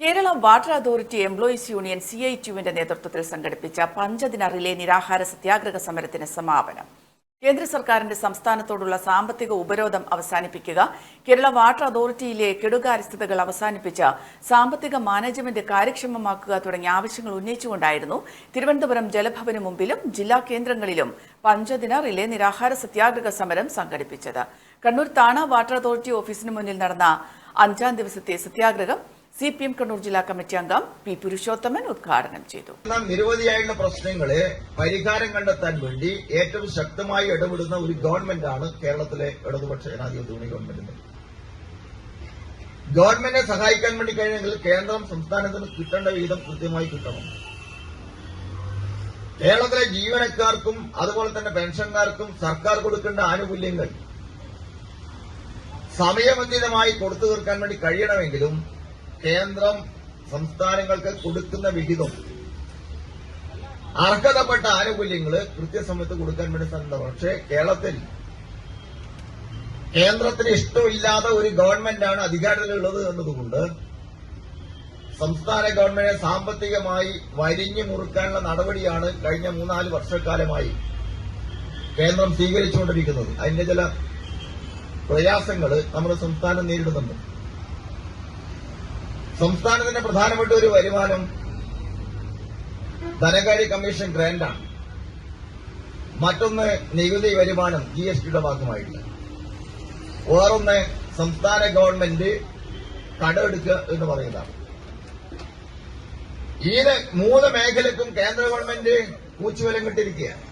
Kerala water authority employees union C I ടിയുവിന്റെ നേതൃത്വത്തിൽ സംഘടിപ്പിച്ച പഞ്ചദിന relay നിരാഹാര സത്യാഗ്രഹ സമരത്തിന് സമാപനം. കേന്ദ്ര സർക്കാരിന്റെ സംസ്ഥാനത്തോടുള്ള സാമ്പത്തിക ഉപരോധം അവസാനിപ്പിക്കുക കേരള വാട്ടർ അതോറിറ്റിയിലെ കെടുകാര്യസ്ഥതകൾ അവസാനിപ്പിച്ച് സാമ്പത്തിക മാനേജ്മെന്റ് കാര്യക്ഷമമാക്കുക തുടങ്ങിയ ആവശ്യങ്ങൾ ഉന്നയിച്ചുകൊണ്ടായിരുന്നു തിരുവനന്തപുരം ജലഭവന് മുമ്പിലും ജില്ലാ കേന്ദ്രങ്ങളിലും പഞ്ചദിന റിലേ നിരാഹാര സത്യാഗ്രഹ സമരം സംഘടിപ്പിച്ചത്. കണ്ണൂർ താണ വാട്ടർ അതോറിറ്റി ഓഫീസിന് മുന്നിൽ നടന്ന അഞ്ചാം ദിവസത്തെ സത്യാഗ്രഹം സി പി എം കണ്ണൂർ ജില്ലാ കമ്മിറ്റി അംഗം പി പുരുഷോത്തമൻ ഉദ്ഘാടനം ചെയ്തു. നിരവധിയായുള്ള പ്രശ്നങ്ങളെ പരിഹാരം കണ്ടെത്താൻ വേണ്ടി ഏറ്റവും ശക്തമായി ഇടപെടുന്ന ഒരു ഗവൺമെന്റാണ് കേരളത്തിലെ ഇടതുപക്ഷ ജനാധിപത്യ ഗവൺമെന്റ്. ഗവൺമെന്റിനെ സഹായിക്കാൻ വേണ്ടി കഴിഞ്ഞെങ്കിൽ കേന്ദ്രം സംസ്ഥാനത്തിന് കിട്ടേണ്ട വിഹിതം കൃത്യമായി കിട്ടണം. കേരളത്തിലെ ജീവനക്കാർക്കും അതുപോലെ തന്നെ പെൻഷൻകാർക്കും സർക്കാർ കൊടുക്കേണ്ട ആനുകൂല്യങ്ങൾ സമയബന്ധിതമായി കൊടുത്തു തീർക്കാൻ വേണ്ടി കഴിയണമെങ്കിലും കേന്ദ്രം സംസ്ഥാനങ്ങൾക്ക് കൊടുക്കുന്ന വിഹിതം. അർഹതപ്പെട്ട ആനുകൂല്യങ്ങൾ കൃത്യസമയത്ത് കൊടുക്കാൻ വേണ്ടി സാധ്യത പക്ഷേ കേരളത്തിൽ കേന്ദ്രത്തിന് ഇഷ്ടമില്ലാത്ത ഒരു ഗവൺമെന്റാണ് അധികാരത്തിലുള്ളത് എന്നതുകൊണ്ട് സംസ്ഥാന ഗവൺമെന്റിനെ സാമ്പത്തികമായി വരിഞ്ഞു മുറുക്കാനുള്ള നടപടിയാണ് കഴിഞ്ഞ മൂന്നാൽ വർഷക്കാലമായി കേന്ദ്രം സ്വീകരിച്ചുകൊണ്ടിരിക്കുന്നത്. അതിന്റെ ചില പ്രയാസങ്ങൾ നമ്മുടെ സംസ്ഥാനം നേരിടുന്നുണ്ട്. സംസ്ഥാനത്തിന്റെ പ്രധാനപ്പെട്ട ഒരു വരുമാനം ധനകാര്യ കമ്മീഷൻ ഗ്രാന്റാണ്. മറ്റൊന്ന് നികുതി വരുമാനം ജി എസ് ടിയുടെ ഭാഗമായിട്ട്. വേറൊന്ന് സംസ്ഥാന ഗവൺമെന്റ് കടമെടുക്കുക എന്ന് പറയുന്നതാണ്. ഈ മൂന്ന് മേഖലക്കും കേന്ദ്ര ഗവൺമെന്റ് കൂച്ചുവലം കിട്ടിയിരിക്കുകയാണ്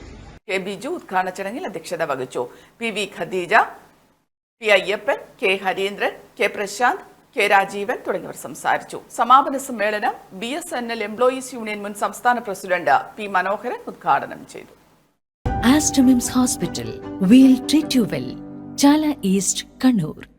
കെ ബിജു ഉദ്ഘാടന ചടങ്ങിൽ അധ്യക്ഷത വഹിച്ചു. P V Khadeeja P Ayyappan K Harindran K Prashanth K Rajeevan തുടങ്ങിയവർ സംസാരിച്ചു. സമാപന സമ്മേളനം B S N L employees union മുൻ സംസ്ഥാന പ്രസിഡന്റ് പി മനോഹരൻ ഉദ്ഘാടനം ചെയ്തു. Aster MIMS hospital we'll treat you well Chala east Kannur.